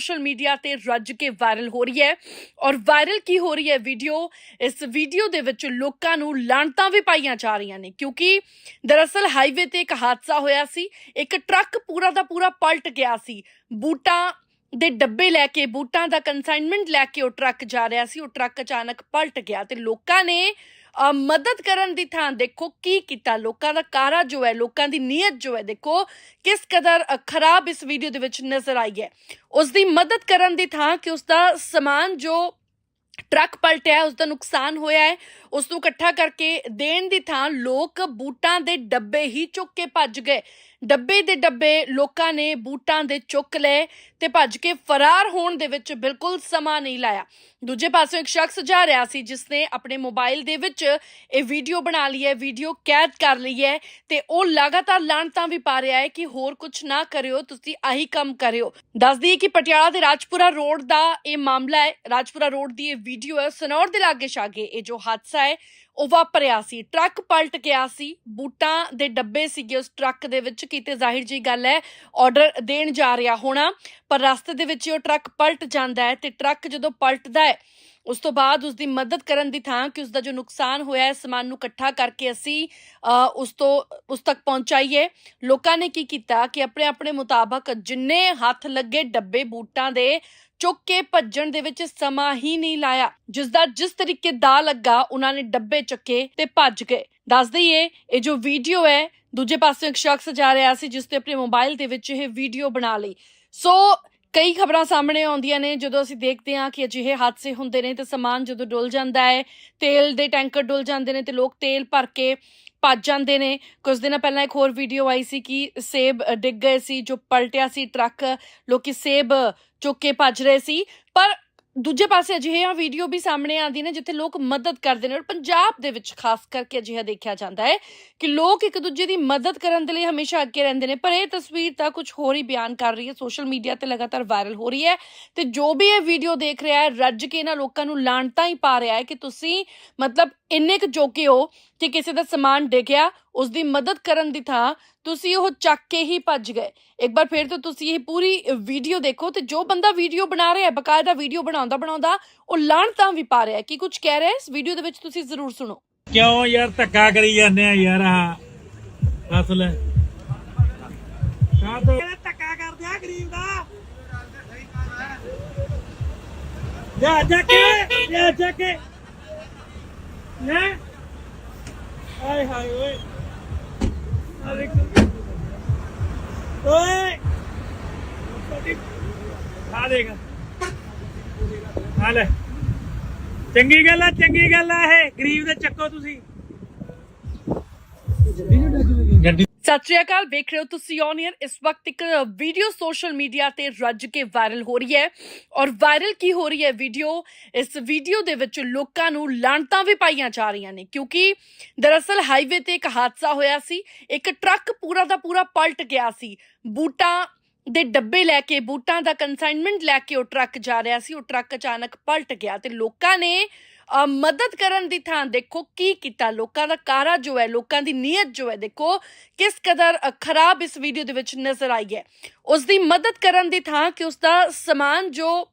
Social media ਤੇ ਰੱਜ ਕੇ viral ਹੋ ਰਹੀ ਹੈ ਔਰ ਵਾਇਰਲ ਕੀ ਹੋ ਰਹੀ ਹੈ ਵੀਡੀਓ, ਇਸ ਵੀਡੀਓ ਦੇ ਵਿੱਚ ਲੋਕਾਂ ਨੂੰ ਲਾਂਟਾਂ ਵੀ ਪਾਈਆਂ ਜਾ ਰਹੀਆਂ ਨੇ ਕਿਉਂਕਿ ਦਰਅਸਲ ਹਾਈਵੇ ਤੇ ਇੱਕ ਹਾਦਸਾ ਹੋਇਆ ਸੀ, ਇੱਕ ਟਰੱਕ ਪੂਰਾ ਦਾ ਪੂਰਾ ਪਲਟ ਗਿਆ ਸੀ। ਬੂਟਾਂ ਦੇ ਡੱਬੇ ਲੈ ਕੇ, ਬੂਟਾਂ ਦਾ ਕੰਸਾਈਨਮੈਂਟ ਲੈ ਕੇ ਉਹ ਟਰੱਕ ਜਾ ਰਿਹਾ ਸੀ, ਉਹ ਟਰੱਕ ਅਚਾਨਕ ਪਲਟ ਗਿਆ ਤੇ ਲੋਕਾਂ ਨੇ ਮਦਦ ਕਰਨ ਦੀ ਥਾਂ ਦੇਖੋ ਕੀ ਕੀਤਾ ਲੋਕਾਂ ਦਾ ਕਾਰਾ ਜੋ ਹੈ ਲੋਕਾਂ ਦੀ ਨੀਅਤ ਜੋ ਹੈ ਦੇਖੋ ਕਿਸ ਕਦਰ ਖਰਾਬ ਇਸ ਵੀਡੀਓ ਦੇ ਵਿੱਚ ਨਜ਼ਰ ਆਈ ਹੈ। ਉਸ ਦੀ ਮਦਦ ਕਰਨ ਦੀ ਥਾਂ ਕਿ ਉਸ ਦਾ ਸਮਾਨ ਜੋ ਟਰੱਕ ਪਲਟਿਆ ਹੈ, ਉਸ ਦਾ ਨੁਕਸਾਨ ਹੋਇਆ ਹੈ ਉਸ ਨੂੰ ਇਕੱਠਾ ਕਰਕੇ ਦੇਣ ਦੀ ਥਾਂ ਲੋਕ ਬੂਟਾਂ ਦੇ ਡੱਬੇ ਹੀ ਚੁੱਕ ਕੇ ਭੱਜ ਗਏ। ਡੱਬੇ ਦੇ ਡੱਬੇ ਲੋਕਾਂ ਨੇ ਬੂਟਾਂ ਦੇ ਚੁੱਕ ਲਏ ਤੇ ਭੱਜ ਕੇ ਫਰਾਰ ਹੋਣ ਦੇ ਵਿੱਚ ਬਿਲਕੁਲ ਸਮਾਂ ਨਹੀਂ ਲਾਇਆ। ਦੂਜੇ ਪਾਸੇ ਇੱਕ ਸ਼ਖਸ ਜਾ ਰਿਹਾ ਸੀ ਜਿਸ ਨੇ ਆਪਣੇ ਮੋਬਾਈਲ ਦੇ ਵਿੱਚ ਇਹ ਵੀਡੀਓ ਬਣਾ ਲਈ ਹੈ, ਵੀਡੀਓ ਕੈਦ ਕਰ ਲਈ ਹੈ ਤੇ ਉਹ ਲਗਾਤਾਰ ਲਾਂਟਾਂ ਵੀ ਪਾ ਰਿਹਾ ਹੈ ਕਿ ਹੋਰ ਕੁਝ ਨਾ ਕਰਿਓ, ਤੁਸੀਂ ਆਹੀ ਕੰਮ ਕਰਿਓ। ਦੱਸਦੀ ਦਈਏ ਕਿ ਪਟਿਆਲਾ ਦੇ ਰਾਜਪੁਰਾ ਰੋਡ ਦਾ ਇਹ ਮਾਮਲਾ ਹੈ। ਰਾਜਪੁਰਾ ਰੋਡ ਦੀ ਇਹ ਵੀਡੀਓ ਹੈ। ਸਨੌਰ ਦੇ ਲਾਗੇ ਛਾਗੇ ਇਹ ਜੋ ਹਾਦਸਾ ਹੈ, ਉਹ ਵਾਪਰਿਆ ਸੀ। ਟਰੱਕ ਪਲਟ ਗਿਆ ਸੀ। ਬੂਟਾਂ ਦੇ ਡੱਬੇ ਸੀਗੇ ਉਸ ਟਰੱਕ ਦੇ ਵਿੱਚ, ਕਿਤੇ ਜ਼ਾਹਿਰ ਜੀ ਗੱਲ ਹੈ ਆਰਡਰ ਦੇਣ ਜਾ ਰਿਹਾ ਹੋਣਾ। ਪਰ ਰਸਤੇ ਦੇ ਵਿੱਚ ਹੀ ਉਹ ਟਰੱਕ ਪਲਟ ਜਾਂਦਾ ਹੈ ਤੇ ਟਰੱਕ ਜਦੋਂ ਪਲਟਦਾ ਹੈ ਉਸ ਤੋਂ ਬਾਅਦ ਉਸ ਦੀ ਮਦਦ ਕਰਨ ਦੀ ਥਾਂ ਕਿ ਉਸ ਦਾ ਜੋ ਨੁਕਸਾਨ ਹੋਇਆ ਹੈ, ਸਮਾਨ ਨੂੰ ਇਕੱਠਾ ਕਰਕੇ ਅਸੀਂ ਉਸ ਤੋਂ, ਉਸ ਤੱਕ ਪਹੁੰਚਾਈਏ। ਲੋਕਾਂ ਨੇ ਕੀ ਕੀਤਾ ਕਿ ਆਪਣੇ ਆਪਣੇ ਮੁਤਾਬਕ ਜਿੰਨੇ ਹੱਥ ਲੱਗੇ ਡੱਬੇ ਬੂਟਾਂ ਦੇ ਚੁੱਕ ਕੇ ਭੱਜਣ ਦੇ ਵਿੱਚ ਸਮਾਂ ਹੀ ਨਹੀਂ ਲਾਇਆ। ਜਿਸ ਦਾ ਜਿਸ ਤਰੀਕੇ ਦਾ ਲੱਗਾ, ਉਹਨਾਂ ਨੇ ਡੱਬੇ ਚੱਕੇ ਤੇ ਭੱਜ ਗਏ। ਦੱਸ ਦਈਏ, ਇਹ ਜੋ ਵੀਡੀਓ ਹੈ, ਦੂਜੇ ਪਾਸੇ ਇੱਕ ਸ਼ਖਸ ਜਾ ਰਿਹਾ ਸੀ ਜਿਸ ਤੇ ਆਪਣੇ ਮੋਬਾਈਲ ਦੇ ਵਿੱਚ ਇਹ ਵੀਡੀਓ ਬਣਾ ਲਈ। ਸੋ ਕਈ ਖਬਰਾਂ ਸਾਹਮਣੇ ਆਉਂਦੀਆਂ ਨੇ, ਜਦੋਂ ਅਸੀਂ ਦੇਖਦੇ ਹਾਂ ਕਿ ਅਜਿਹੇ ਹਾਦਸੇ ਹੁੰਦੇ ਨੇ ਤੇ ਸਮਾਨ ਜਦੋਂ ਡੁੱਲ ਜਾਂਦਾ ਹੈ, ਤੇਲ ਦੇ ਟੈਂਕਰ ਡੁੱਲ ਜਾਂਦੇ ਨੇ ਤੇ ਲੋਕ ਤੇਲ ਭਰ ਕੇ ਭੱਜ ਜਾਂਦੇ ਨੇ। ਕੁਝ ਦਿਨਾਂ ਪਹਿਲਾਂ ਇੱਕ ਹੋਰ ਵੀਡੀਓ ਆਈ ਸੀ ਕਿ ਸੇਬ ਡਿੱਗ ਗਏ ਸੀ, ਜੋ ਪਲਟਿਆ ਸੀ ਟਰੱਕ, ਲੋਕੀ ਸੇਬ ਚੁੱਕ ਕੇ ਭੱਜ ਰਹੇ ਸੀ। ਪਰ ਦੂਜੇ ਪਾਸੇ ਅਜਿਹੀਆਂ ਵੀਡੀਓ ਵੀ ਸਾਹਮਣੇ ਆਉਂਦੀ ਨੇ ਜਿੱਥੇ ਲੋਕ ਮਦਦ ਕਰਦੇ ਨੇ ਔਰ ਪੰਜਾਬ ਦੇ ਵਿੱਚ ਖਾਸ ਕਰਕੇ ਅਜਿਹਾ ਦੇਖਿਆ ਜਾਂਦਾ ਹੈ ਕਿ ਲੋਕ ਇੱਕ ਦੂਜੇ ਦੀ ਮਦਦ ਕਰਨ ਦੇ ਲਈ ਹਮੇਸ਼ਾ ਅੱਗੇ ਰਹਿੰਦੇ ਨੇ। ਪਰ ਇਹ ਤਸਵੀਰ ਤਾਂ ਕੁਝ ਹੋਰ ਹੀ ਬਿਆਨ ਕਰ ਰਹੀ ਹੈ। ਸੋਸ਼ਲ ਮੀਡੀਆ ਤੇ ਲਗਾਤਾਰ ਵਾਇਰਲ ਹੋ ਰਹੀ ਹੈ ਤੇ ਜੋ ਵੀ ਇਹ ਵੀਡੀਓ ਦੇਖ ਰਿਹਾ ਹੈ, ਰੱਜ ਕੇ ਇਹਨਾਂ ਲੋਕਾਂ ਨੂੰ ਲਾਂਟਾਂ ਹੀ ਪਾ ਰਿਹਾ ਹੈ ਕਿ ਤੁਸੀਂ ਮਤਲਬ ਇੰਨੇ ਕੁ ਜੋਗੇ ਹੋ ਕਿ ਕਿਸੇ ਦਾ ਸਮਾਨ ਡਿੱਗਿਆ ਉਸ ਦੀ ਮਦਦ ਕਰਨ ਦੀ ਥਾਂ ਤੁਸੀਂ ਉਹ ਚੱਕ ਕੇ ਹੀ ਭੱਜ ਗਏ। ਇੱਕ ਵਾਰ ਫਿਰ ਤੋਂ ਤੁਸੀਂ ਇਹ ਪੂਰੀ ਵੀਡੀਓ ਦੇਖੋ ਤੇ ਜੋ ਬੰਦਾ ਵੀਡੀਓ ਬਣਾ ਰਿਹਾ ਹੈ ਬਕਾਇਦਾ ਵੀਡੀਓ ਬਣਾਉਂਦਾ ਬਣਾਉਂਦਾ ਉਹ ਲਾਂਟਾਂ ਵੀ ਪਾ ਰਿਹਾ ਹੈ। ਕਿ ਕੁਝ ਕਹਿ ਰਿਹਾ ਹੈ ਇਸ ਵੀਡੀਓ ਦੇ ਵਿੱਚ ਤੁਸੀਂ ਜ਼ਰੂਰ ਸੁਣੋ। ਕਿਉਂ ਯਾਰ ਧੱਕਾ ਕਰੀ ਜਾਂਦੇ ਆ ਯਾਰ ਆ ਦੱਸ ਲੈ। ਕਾਹ ਤੋਂ? ਧੱਕਾ ਕਰਦੇ ਆ ਗਰੀਬ ਦਾ? ਜਾ ਜਾ ਕੇ ਜਾ ਜਾ ਕੇ। ਨਾ ਹਾਏ ਹਾਏ ਓਏ। ਆ ਦੇਖ। ਓਏ। ਆ ਦੇਖ। ਆ ਲੈ। ਚੰਗੀ ਗੱਲ ਆ ਚੰਗੀ ਗੱਲ ਆ ਇਹ। ਗਰੀਬ ਦੇ ਚੱਕੋ ਤੁਸੀਂ। ਗੱਡੀ ਸਤਿ ਸ਼੍ਰੀ ਅਕਾਲ, ਵੇਖ ਰਹੇ ਹੋ ਤੁਸੀਂ ਔਨ ਇਸ ਵਕਤ ਇੱਕ ਵੀਡੀਓ ਸੋਸ਼ਲ ਮੀਡੀਆ ਤੇ ਰੱਜ ਕੇ ਵਾਇਰਲ ਹੋ ਰਹੀ ਹੈ। ਔਰ ਵਾਇਰਲ ਕੀ ਹੋ ਰਹੀ ਹੈ ਵੀਡੀਓ ਇਸ ਵੀਡੀਓ ਦੇ ਵਿੱਚ ਲੋਕਾਂ ਨੂੰ ਲਾਂਟਾਂ ਵੀ ਪਾਈਆਂ ਜਾ ਰਹੀਆਂ ਨੇ, ਕਿਉਂਕਿ ਦਰਅਸਲ ਹਾਈਵੇ ਤੇ ਇੱਕ ਹਾਦਸਾ ਹੋਇਆ ਸੀ। ਇੱਕ ਟਰੱਕ ਪੂਰਾ ਦਾ ਪੂਰਾ ਪਲਟ ਗਿਆ ਸੀ। ਬੂਟਾਂ ਦੇ ਡੱਬੇ ਲੈ ਕੇ, ਬੂਟਾਂ ਦਾ ਕੰਸਾਈਨਮੈਂਟ ਲੈ ਕੇ ਉਹ ਟਰੱਕ ਜਾ ਰਿਹਾ ਸੀ। ਉਹ ਟਰੱਕ ਅਚਾਨਕ ਪਲਟ ਗਿਆ ਤੇ ਲੋਕਾਂ ਨੇ ਮਦਦ ਕਰਨ ਦੀ ਥਾਂ ਦੇਖੋ ਕੀ ਕੀਤਾ ਲੋਕਾਂ ਦਾ ਕਾਰਾ ਜੋ ਹੈ ਲੋਕਾਂ ਦੀ ਨੀਅਤ ਜੋ ਹੈ ਦੇਖੋ ਕਿਸ ਕਦਰ ਖਰਾਬ ਇਸ ਵੀਡੀਓ ਦੇ ਵਿੱਚ ਨਜ਼ਰ ਆਈ ਹੈ। ਉਸ ਦੀ ਮਦਦ ਕਰਨ ਦੀ ਥਾਂ ਕਿ ਉਸ ਦਾ ਸਮਾਨ ਜੋ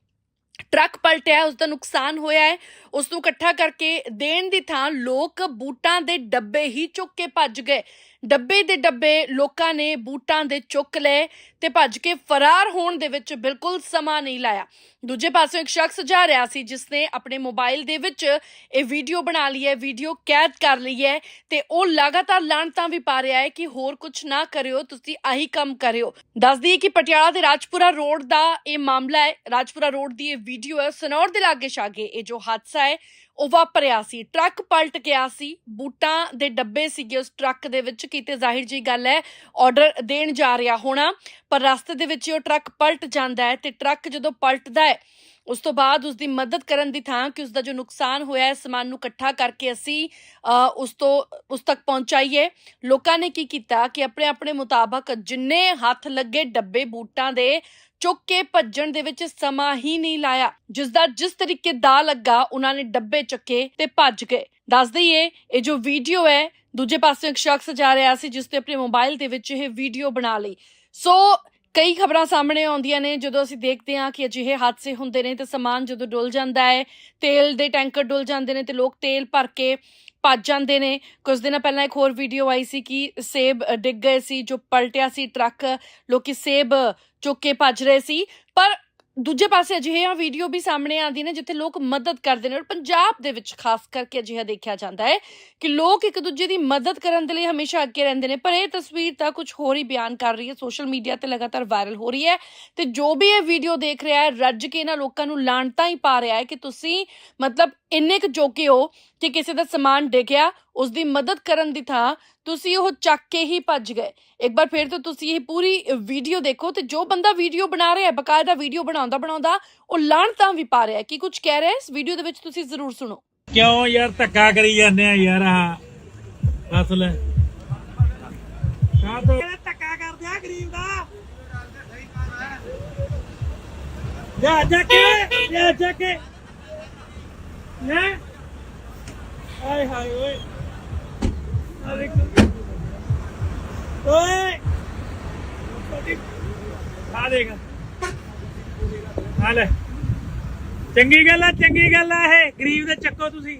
ਟਰੱਕ ਪਲਟਿਆ ਹੈ, ਉਸ ਦਾ ਨੁਕਸਾਨ ਹੋਇਆ ਹੈ ਉਸ ਨੂੰ ਇਕੱਠਾ ਕਰਕੇ ਦੇਣ ਦੀ ਥਾਂ ਲੋਕ ਬੂਟਾਂ ਦੇ ਡੱਬੇ ਹੀ ਚੁੱਕ ਕੇ ਭੱਜ ਗਏ। ਡੱਬੇ ਦੇ ਡੱਬੇ ਲੋਕਾਂ ਨੇ ਬੂਟਾਂ ਦੇ ਚੁੱਕ ਲਏ ਤੇ ਭੱਜ ਕੇ ਫਰਾਰ ਹੋਣ ਦੇ ਵਿੱਚ ਬਿਲਕੁਲ ਸਮਾਂ ਨਹੀਂ ਲਾਇਆ। ਦੂਜੇ ਪਾਸੇ ਇੱਕ ਸ਼ਖਸ ਜਾ ਰਿਹਾ ਸੀ ਜਿਸ ਨੇ ਆਪਣੇ ਮੋਬਾਈਲ ਦੇ ਵਿੱਚ ਇਹ ਵੀਡੀਓ ਬਣਾ ਲਈ ਹੈ, ਵੀਡੀਓ ਕੈਦ ਕਰ ਲਈ ਹੈ ਤੇ ਉਹ ਲਗਾਤਾਰ ਲਾਂਟਾਂ ਵੀ ਪਾ ਰਿਹਾ ਹੈ ਕਿ ਹੋਰ ਕੁਝ ਨਾ ਕਰਿਓ, ਤੁਸੀਂ ਆਹੀ ਕੰਮ ਕਰਿਓ। ਦੱਸਦੀ ਦਈਏ ਕਿ ਪਟਿਆਲਾ ਦੇ ਰਾਜਪੁਰਾ ਰੋਡ ਦਾ ਇਹ ਮਾਮਲਾ ਹੈ। ਰਾਜਪੁਰਾ ਰੋਡ ਦੀ ਇਹ ਵੀਡੀਓ ਹੈ, ਸਨੌਰ ਦੇ ਲਾਗੇ ਸ਼ਾਗੇ ਇਹ ਜੋ ਹਾਦਸਾ ਹੈ ਉਹ ਵਾਪਰਿਆ ਸੀ। ਟਰੱਕ ਪਲਟ ਗਿਆ ਸੀ। ਬੂਟਾਂ ਦੇ ਡੱਬੇ ਸੀਗੇ ਉਸ ਟਰੱਕ ਦੇ ਵਿੱਚ। ਕਿਤੇ ਜ਼ਾਹਿਰ ਜੀ ਗੱਲ ਹੈ ਆਰਡਰ ਦੇਣ ਜਾ ਰਿਹਾ ਹੋਣਾ ਪਰ ਰਸਤੇ ਦੇ ਵਿੱਚ ਉਹ ਟਰੱਕ ਪਲਟ ਜਾਂਦਾ ਹੈ ਤੇ ਟਰੱਕ ਜਦੋਂ ਪਲਟਦਾ ਹੈ ਉਸ ਤੋਂ ਬਾਅਦ ਉਸ ਦੀ ਮਦਦ ਕਰਨ ਦੀ ਥਾਂ ਕਿ ਉਸ ਦਾ ਜੋ ਨੁਕਸਾਨ ਹੋਇਆ ਹੈ ਸਮਾਨ ਨੂੰ ਇਕੱਠਾ ਕਰਕੇ ਅਸੀਂ ਅ, ਉਸ ਤੋਂ ਉਸ ਤੱਕ ਪਹੁੰਚਾਈਏ। ਲੋਕਾਂ ਨੇ ਕੀ ਕੀਤਾ ਕਿ ਆਪਣੇ ਆਪਣੇ ਮੁਤਾਬਕ ਜਿੰਨੇ ਹੱਥ ਲੱਗੇ ਡੱਬੇ ਬੂਟਾਂ ਦੇ ਚੁੱਕ ਕੇ ਭੱਜਣ ਦੇ ਵਿੱਚ ਸਮਾਂ ਹੀ ਨਹੀਂ ਲਾਇਆ। ਜਿਸ ਦਾ ਜਿਸ ਤਰੀਕੇ ਦਾ ਲੱਗਾ, ਉਹਨਾਂ ਨੇ ਡੱਬੇ ਚੱਕੇ ਤੇ ਭੱਜ ਗਏ। ਦੱਸ ਦਈਏ, ਇਹ ਜੋ ਵੀਡੀਓ ਹੈ, ਦੂਜੇ ਪਾਸੇ ਇੱਕ ਸ਼ਖਸ ਜਾ ਰਿਹਾ ਸੀ, ਜਿਸ ਤੇ ਆਪਣੇ ਮੋਬਾਈਲ ਦੇ ਵਿੱਚ ਇਹ ਵੀਡੀਓ ਬਣਾ ਲਈ। ਸੋ, ਕਈ ਖਬਰਾਂ ਸਾਹਮਣੇ ਆਉਂਦੀਆਂ ਨੇ, ਜਦੋਂ ਅਸੀਂ ਦੇਖਦੇ ਹਾਂ ਕਿ ਅਜਿਹੇ ਹਾਦਸੇ ਹੁੰਦੇ ਨੇ ਤੇ ਸਮਾਨ ਜਦੋਂ ਡੁੱਲ ਜਾਂਦਾ ਹੈ, ਤੇਲ ਦੇ ਟੈਂਕਰ ਡੁੱਲ ਜਾਂਦੇ ਨੇ ਤੇ ਲੋਕ ਤੇਲ ਭਰ ਕੇ ਭੱਜ ਜਾਂਦੇ ਨੇ। ਕੁਝ ਦਿਨਾਂ ਪਹਿਲਾਂ ਇੱਕ ਹੋਰ ਵੀਡੀਓ ਆਈ ਸੀ ਕਿ ਸੇਬ ਡਿੱਗ ਗਏ ਸੀ, ਜੋ ਪਲਟਿਆ ਸੀ ਟਰੱਕ, ਲੋਕੀ ਸੇਬ ਚੁੱਕ ਕੇ ਭੱਜ ਰਹੇ ਸੀ। ਪਰ ਦੂਜੇ ਪਾਸੇ ਅਜਿਹੀਆਂ ਵੀਡੀਓ ਵੀ ਸਾਹਮਣੇ ਆਉਂਦੀਆਂ ਨੇ ਜਿੱਥੇ ਲੋਕ ਮਦਦ ਕਰਦੇ ਨੇ ਔਰ ਪੰਜਾਬ ਦੇ ਵਿੱਚ ਖਾਸ ਕਰਕੇ ਅਜਿਹਾ ਦੇਖਿਆ ਜਾਂਦਾ ਹੈ ਕਿ ਲੋਕ ਇੱਕ ਦੂਜੇ ਦੀ ਮਦਦ ਕਰਨ ਦੇ ਲਈ ਹਮੇਸ਼ਾ ਅੱਗੇ ਰਹਿੰਦੇ ਨੇ, ਪਰ ਇਹ ਤਸਵੀਰ ਤਾਂ ਕੁਝ ਹੋਰ ਹੀ ਬਿਆਨ ਕਰ ਰਹੀ ਹੈ ਸੋਸ਼ਲ ਮੀਡੀਆ ਤੇ ਲਗਾਤਾਰ ਵਾਇਰਲ ਹੋ ਰਹੀ ਹੈ ਤੇ ਜੋ ਵੀ ਇਹ ਵੀਡੀਓ ਦੇਖ ਰਿਹਾ ਹੈ, ਰੱਜ ਕੇ ਇਹਨਾਂ ਲੋਕਾਂ ਨੂੰ ਲਾਣਤਾਂ ਹੀ ਪਾ ਰਿਹਾ ਹੈ ਕਿ ਤੁਸੀਂ ਮਤਲਬ ਇੰਨੇ ਕੁ ਜੋਗੇ ਹੋ ਕਿ ਕਿਸੇ ਦਾ ਸਮਾਨ ਡਿੱਗਿਆ ਉਸ ਦੀ ਮਦਦ ਕਰਨ ਦੀ ਥਾਂ ਤੁਸੀਂ ਉਹ ਚੱਕ ਕੇ ਹੀ ਭੱਜ ਗਏ। ਇੱਕ ਵਾਰ ਫਿਰ ਤੋਂ ਤੁਸੀਂ ਇਹ ਪੂਰੀ ਵੀਡੀਓ ਦੇਖੋ ਤੇ ਜੋ ਬੰਦਾ ਵੀਡੀਓ ਬਣਾ ਰਿਹਾ ਹੈ ਬਕਾਇਦਾ ਵੀਡੀਓ ਬਣਾਉਂਦਾ ਬਣਾਉਂਦਾ ਉਹ ਲਾਣਤਾਂ ਵੀ ਪਾ ਰਿਹਾ ਹੈ। ਕਿ ਕੁਝ ਕਹਿ ਰਿਹਾ ਹੈ ਇਸ ਵੀਡੀਓ ਦੇ ਵਿੱਚ ਤੁਸੀਂ ਜ਼ਰੂਰ ਸੁਣੋ। ਕਿਉਂ ਯਾਰ ਧੱਕਾ ਕਰੀ ਜਾਂਦੇ ਆ ਯਾਰ ਆਹ? ਦੱਸ ਲੈ। ਕਾਹ ਤੋਂ ਧੱਕਾ ਕਰਦੇ ਆ ਗਰੀਬ ਦਾ? ਜਾ ਜਾ ਕੇ ਜਾ ਜਾ ਕੇ। ਨਾ ਆਏ ਹਾਏ ਓਏ। ਆ ਓਏ। ਆ ਦੇਖ। ਆ ਲੈ। ਚੰਗੀ ਗੱਲ ਆ, ਚੰਗੀ ਗੱਲ ਆ ਇਹ। ਗਰੀਬ ਦੇ ਚੱਕੋ ਤੁਸੀਂ।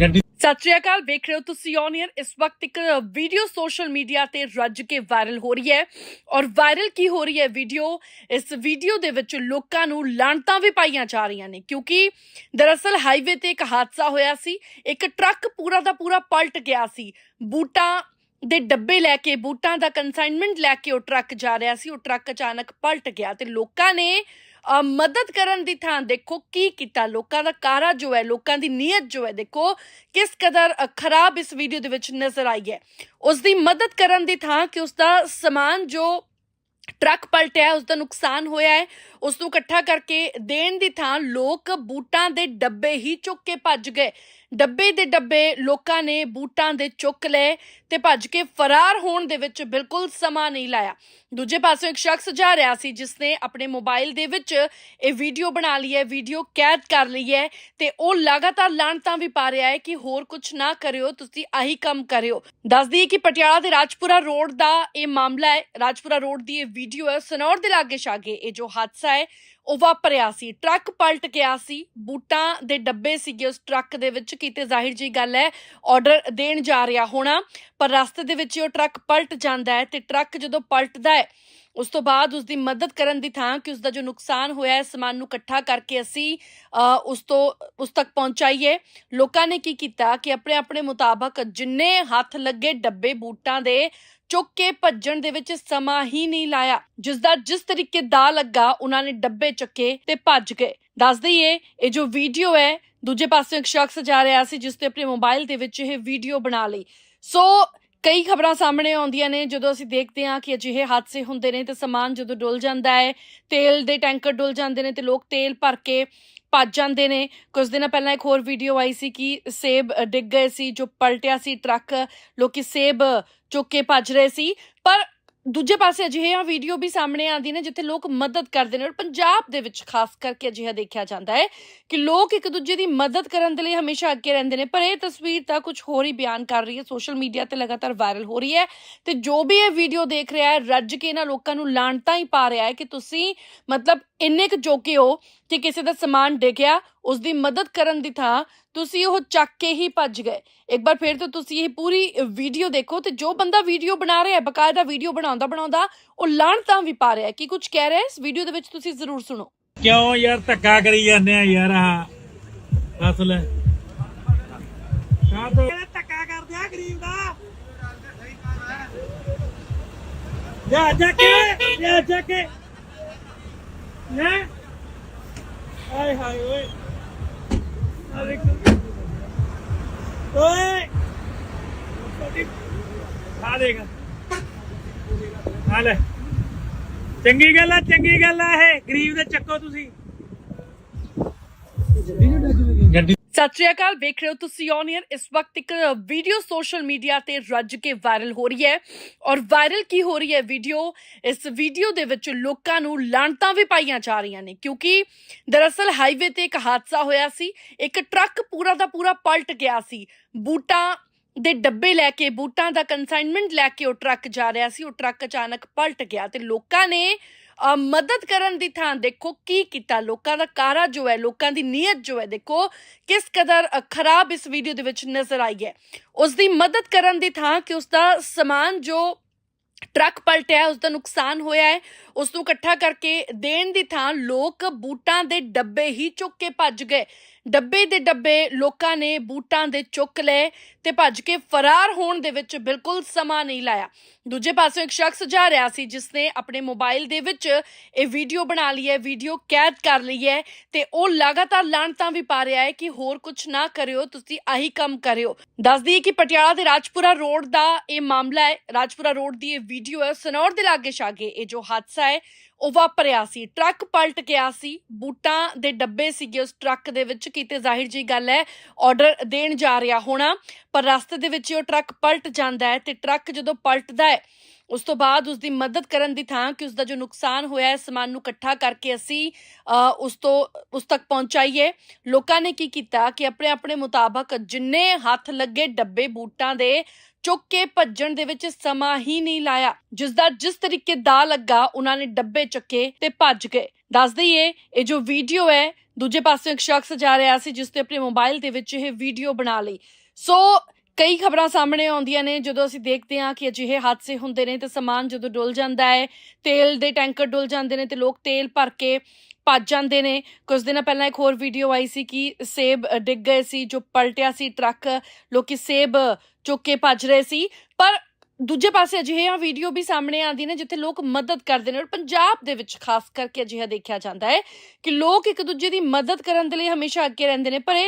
ਗੱਡੀ ਸਤਿ ਸ਼੍ਰੀ ਅਕਾਲ, ਵੇਖ ਰਹੇ ਹੋ ਤੁਸੀਂ ਔਨ ਇਸ ਵਕਤ ਇੱਕ ਵੀਡੀਓ ਸੋਸ਼ਲ ਮੀਡੀਆ ਤੇ ਰੱਜ ਕੇ ਵਾਇਰਲ ਹੋ ਰਹੀ ਹੈ। ਔਰ ਵਾਇਰਲ ਕੀ ਹੋ ਰਹੀ ਹੈ ਵੀਡੀਓ ਇਸ ਵੀਡੀਓ ਦੇ ਵਿੱਚ ਲੋਕਾਂ ਨੂੰ ਲਾਣਤਾਂ ਵੀ ਪਾਈਆਂ ਜਾ ਰਹੀਆਂ ਨੇ, ਕਿਉਂਕਿ ਦਰਅਸਲ ਹਾਈਵੇ ਤੇ ਇੱਕ ਹਾਦਸਾ ਹੋਇਆ ਸੀ। ਇੱਕ ਟਰੱਕ ਪੂਰਾ ਦਾ ਪੂਰਾ ਪਲਟ ਗਿਆ ਸੀ। ਬੂਟਾਂ ਦੇ ਡੱਬੇ ਲੈ ਕੇ, ਬੂਟਾਂ ਦਾ ਕੰਸਾਈਨਮੈਂਟ ਲੈ ਕੇ ਉਹ ਟਰੱਕ ਜਾ ਰਿਹਾ ਸੀ। ਉਹ ਟਰੱਕ ਅਚਾਨਕ ਪਲਟ ਗਿਆ ਤੇ ਲੋਕਾਂ ਨੇ ਮਦਦ ਕਰਨ ਦੀ ਥਾਂ ਦੇਖੋ ਕੀ ਕੀਤਾ ਲੋਕਾਂ ਦਾ ਕਾਰਾ ਜੋ ਹੈ ਲੋਕਾਂ ਦੀ ਨੀਅਤ ਜੋ ਹੈ ਦੇਖੋ ਕਿਸ ਕਦਰ ਖਰਾਬ ਇਸ ਵੀਡੀਓ ਦੇ ਵਿੱਚ ਨਜ਼ਰ ਆਈ ਹੈ। ਉਸ ਦੀ ਮਦਦ ਕਰਨ ਦੀ ਥਾਂ ਕਿ ਉਸ ਦਾ ਸਮਾਨ ਜੋ ਟਰੱਕ ਪਲਟਿਆ ਹੈ, ਉਸ ਦਾ ਨੁਕਸਾਨ ਹੋਇਆ ਹੈ ਉਸ ਨੂੰ ਇਕੱਠਾ ਕਰਕੇ ਦੇਣ ਦੀ ਥਾਂ ਲੋਕ ਬੂਟਾਂ ਦੇ ਡੱਬੇ ਹੀ ਚੁੱਕ ਕੇ ਭੱਜ ਗਏ। ਡੱਬੇ ਦੇ ਡੱਬੇ ਲੋਕਾਂ ਨੇ ਬੂਟਾਂ ਦੇ ਚੁੱਕ ਲਏ ਤੇ ਭੱਜ ਕੇ ਫਰਾਰ ਹੋਣ ਦੇ ਵਿੱਚ ਬਿਲਕੁਲ ਸਮਾਂ ਨਹੀਂ ਲਾਇਆ। ਦੂਜੇ ਪਾਸੇ ਇੱਕ ਸ਼ਖਸ ਜਾ ਰਿਹਾ ਸੀ ਜਿਸ ਨੇ ਆਪਣੇ ਮੋਬਾਈਲ ਦੇ ਵਿੱਚ ਇਹ ਵੀਡੀਓ ਬਣਾ ਲਈ ਹੈ, ਵੀਡੀਓ ਕੈਦ ਕਰ ਲਈ ਹੈ ਤੇ ਉਹ ਲਗਾਤਾਰ ਲਾਣਤਾਂ ਵੀ ਪਾ ਰਿਹਾ ਹੈ ਕਿ ਹੋਰ ਕੁਝ ਨਾ ਕਰਿਓ, ਤੁਸੀਂ ਆਹੀ ਕੰਮ ਕਰਿਓ। ਦੱਸਦੀ ਦਈਏ ਕਿ ਪਟਿਆਲਾ ਦੇ ਰਾਜਪੁਰਾ ਰੋਡ ਦਾ ਇਹ ਮਾਮਲਾ ਹੈ। ਰਾਜਪੁਰਾ ਰੋਡ ਦੀ ਇਹ ਵੀਡੀਓ ਹੈ। ਸਨੌਰ ਦੇ ਲਾਗੇ ਛਾਗੇ ਇਹ ਜੋ ਹਾਦਸਾ ਹੈ, ਉਹ ਵਾਪਰਿਆ ਸੀ। ਟਰੱਕ ਪਲਟ ਗਿਆ ਸੀ। ਬੂਟਾਂ ਦੇ ਡੱਬੇ ਸੀਗੇ ਉਸ ਟਰੱਕ ਦੇ ਵਿੱਚ, ਕਿਤੇ ਜ਼ਾਹਿਰ ਜੀ ਗੱਲ ਹੈ ਆਰਡਰ ਦੇਣ ਜਾ ਰਿਹਾ ਹੋਣਾ। ਪਰ ਰਸਤੇ ਦੇ ਵਿੱਚ ਉਹ ਟਰੱਕ ਪਲਟ ਜਾਂਦਾ ਹੈ ਤੇ ਟਰੱਕ ਜਦੋਂ ਪਲਟਦਾ ਹੈ ਉਸ ਤੋਂ ਬਾਅਦ ਉਸ ਦੀ ਮਦਦ ਕਰਨ ਦੀ ਥਾਂ ਕਿ ਉਸ ਦਾ ਜੋ ਨੁਕਸਾਨ ਹੋਇਆ ਹੈ, ਸਮਾਨ ਨੂੰ ਇਕੱਠਾ ਕਰਕੇ ਅਸੀਂ ਉਸ ਤੋਂ, ਉਸ ਤੱਕ ਪਹੁੰਚਾਈਏ। ਲੋਕਾਂ ਨੇ ਕੀ ਕੀਤਾ ਕਿ ਆਪਣੇ ਆਪਣੇ ਮੁਤਾਬਕ ਜਿੰਨੇ ਹੱਥ ਲੱਗੇ ਡੱਬੇ ਬੂਟਾਂ ਦੇ ਚੁੱਕ ਕੇ ਭੱਜਣ ਦੇ ਵਿੱਚ ਸਮਾਂ ਹੀ ਨਹੀਂ ਲਾਇਆ। ਜਿਸ ਦਾ ਜਿਸ ਤਰੀਕੇ ਦਾ ਲੱਗਾ, ਉਹਨਾਂ ਨੇ ਡੱਬੇ ਚੱਕੇ ਤੇ ਭੱਜ ਗਏ। ਦੱਸ ਦਈਏ, ਇਹ ਜੋ ਵੀਡੀਓ ਹੈ, ਦੂਜੇ ਪਾਸੇ ਇੱਕ ਸ਼ਖਸ ਜਾ ਰਿਹਾ ਸੀ ਜਿਸ ਤੇ ਆਪਣੇ ਮੋਬਾਈਲ ਦੇ ਵਿੱਚ ਇਹ ਵੀਡੀਓ ਬਣਾ ਲਈ। ਸੋ ਕਈ ਖਬਰਾਂ ਸਾਹਮਣੇ ਆਉਂਦੀਆਂ ਨੇ, ਜਦੋਂ ਅਸੀਂ ਦੇਖਦੇ ਹਾਂ ਕਿ ਅਜਿਹੇ ਹਾਦਸੇ ਹੁੰਦੇ ਨੇ ਤੇ ਸਮਾਨ ਜਦੋਂ ਡੁੱਲ ਜਾਂਦਾ ਹੈ, ਤੇਲ ਦੇ ਟੈਂਕਰ ਡੁੱਲ ਜਾਂਦੇ ਨੇ ਤੇ ਲੋਕ ਤੇਲ ਭਰ ਕੇ ਭੱਜ ਜਾਂਦੇ ਨੇ। ਕੁਝ ਦਿਨਾਂ ਪਹਿਲਾਂ ਇੱਕ ਹੋਰ ਵੀਡੀਓ ਆਈ ਸੀ ਕਿ ਸੇਬ ਡਿੱਗ ਗਏ ਸੀ, ਜੋ ਪਲਟਿਆ ਸੀ ਟਰੱਕ, ਲੋਕੀ ਸੇਬ ਚੁੱਕ ਕੇ ਭੱਜ ਰਹੇ ਸੀ। ਪਰ ਦੂਜੇ ਪਾਸੇ ਅਜਿਹੀਆਂ ਵੀਡੀਓ ਵੀ ਸਾਹਮਣੇ ਆਉਂਦੀਆਂ ਨੇ ਜਿੱਥੇ ਲੋਕ ਮਦਦ ਕਰਦੇ ਨੇ ਔਰ ਪੰਜਾਬ ਦੇ ਵਿੱਚ ਖਾਸ ਕਰਕੇ ਅਜਿਹਾ ਦੇਖਿਆ ਜਾਂਦਾ ਹੈ ਕਿ ਲੋਕ ਇੱਕ ਦੂਜੇ ਦੀ ਮਦਦ ਕਰਨ ਦੇ ਲਈ ਹਮੇਸ਼ਾ ਅੱਗੇ ਰਹਿੰਦੇ ਨੇ। ਪਰ ਇਹ ਤਸਵੀਰ ਤਾਂ ਕੁਝ ਹੋਰ ਹੀ ਬਿਆਨ ਕਰ ਰਹੀ ਹੈ। ਸੋਸ਼ਲ ਮੀਡੀਆ ਤੇ ਲਗਾਤਾਰ ਵਾਇਰਲ ਹੋ ਰਹੀ ਹੈ ਤੇ ਜੋ ਵੀ ਇਹ ਵੀਡੀਓ ਦੇਖ ਰਿਹਾ ਹੈ, ਰੱਜ ਕੇ ਇਹਨਾਂ ਲੋਕਾਂ ਨੂੰ ਲਾਣਤਾਂ ਹੀ ਪਾ ਰਿਹਾ ਹੈ ਕਿ ਤੁਸੀਂ ਮਤਲਬ ਇੰਨੇ ਕੁ ਜੋਗੇ ਹੋ ਕਿ ਕਿਸੇ ਦਾ ਸਮਾਨ ਡਿੱਗਿਆ ਉਸ ਦੀ ਮਦਦ ਕਰਨ ਦੀ ਥਾਂ ਤੁਸੀਂ ਉਹ ਚੱਕ ਕੇ ਹੀ ਭੱਜ ਗਏ। ਇੱਕ ਵਾਰ ਫਿਰ ਤੋਂ ਤੁਸੀਂ ਇਹ ਪੂਰੀ ਵੀਡੀਓ ਦੇਖੋ ਤੇ ਜੋ ਬੰਦਾ ਵੀਡੀਓ ਬਣਾ ਰਿਹਾ ਹੈ ਬਕਾਇਦਾ ਵੀਡੀਓ ਬਣਾਉਂਦਾ ਬਣਾਉਂਦਾ ਉਹ ਲਾਣਤਾਂ ਵੀ ਪਾ ਰਿਹਾ ਹੈ। ਕਿ ਕੁਝ ਕਹਿ ਰਿਹਾ ਇਸ ਵੀਡੀਓ ਦੇ ਵਿੱਚ ਤੁਸੀਂ ਜ਼ਰੂਰ ਸੁਣੋ। ਕਿਉਂ ਯਾਰ ਧੱਕਾ ਕਰੀ ਜਾਂਦੇ ਆ ਯਾਰ ਆਹ? ਦੱਸ ਲੈ। ਕਾਹ ਤੋਂ? ਧੱਕਾ ਕਰਦੇ ਆ ਗਰੀਬ ਦਾ? ਜਾ ਜਾ ਕੇ ਜਾ ਜਾ ਕੇ। ਨਾ ਆਏ ਹਾਏ, ਓਏ। ਆ ਓਏ। ਆ ਦੇਖ। ਆ ਚੰਗੀ ਗੱਲ ਆ, ਚੰਗੀ ਗੱਲ ਆ ਇਹ। ਗਰੀਬ ਦੇ ਚੱਕੋ ਤੁਸੀਂ। ਸਤਿ ਸ਼੍ਰੀ ਅਕਾਲ, ਵੇਖ ਰਹੇ ਹੋ ਤੁਸੀਂ ਔਨ ਇਸ ਵਕਤ ਇੱਕ ਵੀਡੀਓ ਸੋਸ਼ਲ ਮੀਡੀਆ ਤੇ ਰੱਜ ਕੇ ਵਾਇਰਲ ਹੋ ਰਹੀ ਹੈ। ਔਰ ਵਾਇਰਲ ਕੀ ਹੋ ਰਹੀ ਹੈ ਵੀਡੀਓ ਇਸ ਵੀਡੀਓ ਦੇ ਵਿੱਚ ਲੋਕਾਂ ਨੂੰ ਲਾਣਤਾਂ ਵੀ ਪਾਈਆਂ ਜਾ ਰਹੀਆਂ ਨੇ, ਕਿਉਂਕਿ ਦਰਅਸਲ ਹਾਈਵੇ ਤੇ ਇੱਕ ਹਾਦਸਾ ਹੋਇਆ ਸੀ। ਇੱਕ ਟਰੱਕ ਪੂਰਾ ਦਾ ਪੂਰਾ ਪਲਟ ਗਿਆ ਸੀ। ਬੂਟਾਂ ਦੇ ਡੱਬੇ ਲੈ ਕੇ, ਬੂਟਾਂ ਦਾ ਕੰਸਾਈਨਮੈਂਟ ਲੈ ਕੇ ਉਹ ਟਰੱਕ ਜਾ ਰਿਹਾ ਸੀ। ਉਹ ਟਰੱਕ ਅਚਾਨਕ ਪਲਟ ਗਿਆ ਤੇ ਲੋਕਾਂ ਨੇ ਮਦਦ ਕਰਨ ਦੀ ਥਾਂ ਦੇਖੋ ਕੀ ਕੀਤਾ ਲੋਕਾਂ ਦਾ ਕਾਰਾ ਜੋ ਹੈ, ਲੋਕਾਂ ਦੀ ਨੀਅਤ ਜੋ ਹੈ, ਦੇਖੋ ਕਿਸ ਕਦਰ ਖਰਾਬ ਇਸ ਵੀਡੀਓ ਦੇ ਵਿੱਚ ਨਜ਼ਰ ਆਈ ਹੈ। ਉਸ ਦੀ ਮਦਦ ਕਰਨ ਦੀ ਥਾਂ ਕਿ ਉਸ ਦਾ ਸਮਾਨ ਜੋ ਟਰੱਕ ਪਲਟਿਆ ਉਸ ਦਾ ਨੁਕਸਾਨ ਹੋਇਆ ਹੈ ਉਸ ਨੂੰ ਇਕੱਠਾ ਕਰਕੇ ਦੇਣ ਦੀ ਥਾਂ ਲੋਕ ਬੂਟਾਂ ਦੇ ਡੱਬੇ ਹੀ ਚੁੱਕ ਕੇ ਭੱਜ ਗਏ। ਡੱਬੇ ਦੇ ਡੱਬੇ ਲੋਕਾਂ ਨੇ ਬੂਟਾਂ ਦੇ ਚੁੱਕ ਲਏ ਤੇ ਭੱਜ ਕੇ ਫਰਾਰ ਹੋਣ ਦੇ ਵਿੱਚ ਬਿਲਕੁਲ ਸਮਾਂ ਨਹੀਂ ਲਾਇਆ। ਦੂਜੇ ਪਾਸੇ ਇੱਕ ਸ਼ਖਸ ਜਾ ਰਿਹਾ ਸੀ ਜਿਸ ਨੇ ਆਪਣੇ ਮੋਬਾਈਲ ਦੇ ਵਿੱਚ ਇਹ ਵੀਡੀਓ ਬਣਾ ਲਈ ਹੈ, ਵੀਡੀਓ ਕੈਦ ਕਰ ਲਈ ਹੈ ਤੇ ਉਹ ਲਗਾਤਾਰ ਲਾਣਤਾਂ ਵੀ ਪਾ ਰਿਹਾ ਹੈ ਕਿ ਹੋਰ ਕੁਝ ਨਾ ਕਰਿਓ, ਤੁਸੀਂ ਆਹੀ ਕੰਮ ਕਰਿਓ। ਦੱਸਦੀ ਦਈਏ ਕਿ ਪਟਿਆਲਾ ਦੇ ਰਾਜਪੁਰਾ ਰੋਡ ਦਾ ਇਹ ਮਾਮਲਾ ਹੈ। ਰਾਜਪੁਰਾ ਰੋਡ ਦੀ ਇਹ ਵੀਡੀਓ ਹੈ, ਸਨੌਰ ਦੇ ਲਾਗੇ ਛਾਗੇ ਇਹ ਜੋ ਹਾਦਸਾ ਹੈ ਉਹ ਵਾਪਰਿਆ ਸੀ। ਟਰੱਕ ਪਲਟ ਗਿਆ ਸੀ। ਬੂਟਾਂ ਦੇ ਡੱਬੇ ਸੀਗੇ ਉਸ ਟਰੱਕ ਦੇ ਵਿੱਚ ਕਿਤੇ ਜ਼ਾਹਿਰ ਜੀ ਗੱਲ ਹੈ ਆਰਡਰ ਦੇਣ ਜਾ ਰਿਹਾ ਹੋਣਾ। ਪਰ ਰਸਤੇ ਦੇ ਵਿੱਚ ਉਹ ਟਰੱਕ ਪਲਟ ਜਾਂਦਾ ਹੈ ਤੇ ਟਰੱਕ ਜਦੋਂ ਪਲਟਦਾ ਹੈ ਉਸ ਤੋਂ ਬਾਅਦ ਉਸ ਦੀ ਮਦਦ ਕਰਨ ਦੀ ਥਾਂ ਕਿ ਉਸ ਦਾ ਜੋ ਨੁਕਸਾਨ ਹੋਇਆ ਹੈ ਸਮਾਨ ਨੂੰ ਇਕੱਠਾ ਕਰਕੇ ਅਸੀਂ ਅ, ਉਸ ਤੋਂ ਉਸ ਤੱਕ ਪਹੁੰਚਾਈਏ। ਲੋਕਾਂ ਨੇ ਕੀ ਕੀਤਾ ਕਿ ਆਪਣੇ ਆਪਣੇ ਮੁਤਾਬਕ ਜਿੰਨੇ ਹੱਥ ਲੱਗੇ ਡੱਬੇ ਬੂਟਾਂ ਦੇ ਚੁੱਕ ਕੇ ਭੱਜਣ ਦੇ ਵਿੱਚ ਸਮਾਂ ਹੀ ਨਹੀਂ ਲਾਇਆ। ਜਿਸ ਦਾ ਜਿਸ ਤਰੀਕੇ ਦਾ ਲੱਗਾ, ਉਹਨਾਂ ਨੇ ਡੱਬੇ ਚੱਕੇ ਤੇ ਭੱਜ ਗਏ। ਦੱਸ ਦਈਏ, ਇਹ ਜੋ ਵੀਡੀਓ ਹੈ, ਦੂਜੇ ਪਾਸੇ ਇੱਕ ਸ਼ਖਸ ਜਾ ਰਿਹਾ ਸੀ ਜਿਸ ਤੇ ਆਪਣੇ ਮੋਬਾਈਲ ਦੇ ਵਿੱਚ ਇਹ ਵੀਡੀਓ ਬਣਾ ਲਈ। ਸੋ ਕਈ ਖਬਰਾਂ ਸਾਹਮਣੇ ਆਉਂਦੀਆਂ ਨੇ, ਜਦੋਂ ਅਸੀਂ ਦੇਖਦੇ ਹਾਂ ਕਿ ਅਜਿਹੇ ਹਾਦਸੇ ਹੁੰਦੇ ਨੇ ਤੇ ਸਮਾਨ ਜਦੋਂ ਡੁੱਲ ਜਾਂਦਾ ਹੈ, ਤੇਲ ਦੇ ਟੈਂਕਰ ਡੁੱਲ ਜਾਂਦੇ ਨੇ ਤੇ ਲੋਕ ਤੇਲ ਭਰ ਕੇ ਭੱਜ ਜਾਂਦੇ ਨੇ। ਕੁਝ ਦਿਨਾਂ ਪਹਿਲਾਂ ਇੱਕ ਹੋਰ ਵੀਡੀਓ ਆਈ ਸੀ ਕਿ ਸੇਬ ਡਿੱਗ ਗਏ ਸੀ, ਜੋ ਪਲਟਿਆ ਸੀ ਟਰੱਕ, ਲੋਕੀ ਸੇਬ ਚੁੱਕ ਕੇ ਭੱਜ ਰਹੇ ਸੀ। ਪਰ ਦੂਜੇ ਪਾਸੇ ਅਜਿਹੀਆਂ ਵੀਡੀਓ ਵੀ ਸਾਹਮਣੇ ਆਉਂਦੀ ਨੇ, ਜਿੱਥੇ ਲੋਕ ਮਦਦ ਕਰਦੇ ਨੇ ਔਰ ਪੰਜਾਬ ਦੇ ਵਿੱਚ ਖਾਸ ਕਰਕੇ ਅਜਿਹਾ ਦੇਖਿਆ ਜਾਂਦਾ ਹੈ ਕਿ ਲੋਕ ਇੱਕ ਦੂਜੇ ਦੀ ਮਦਦ ਕਰਨ ਦੇ ਲਈ ਹਮੇਸ਼ਾ ਅੱਗੇ ਰਹਿੰਦੇ ਨੇ, ਪਰ ਇਹ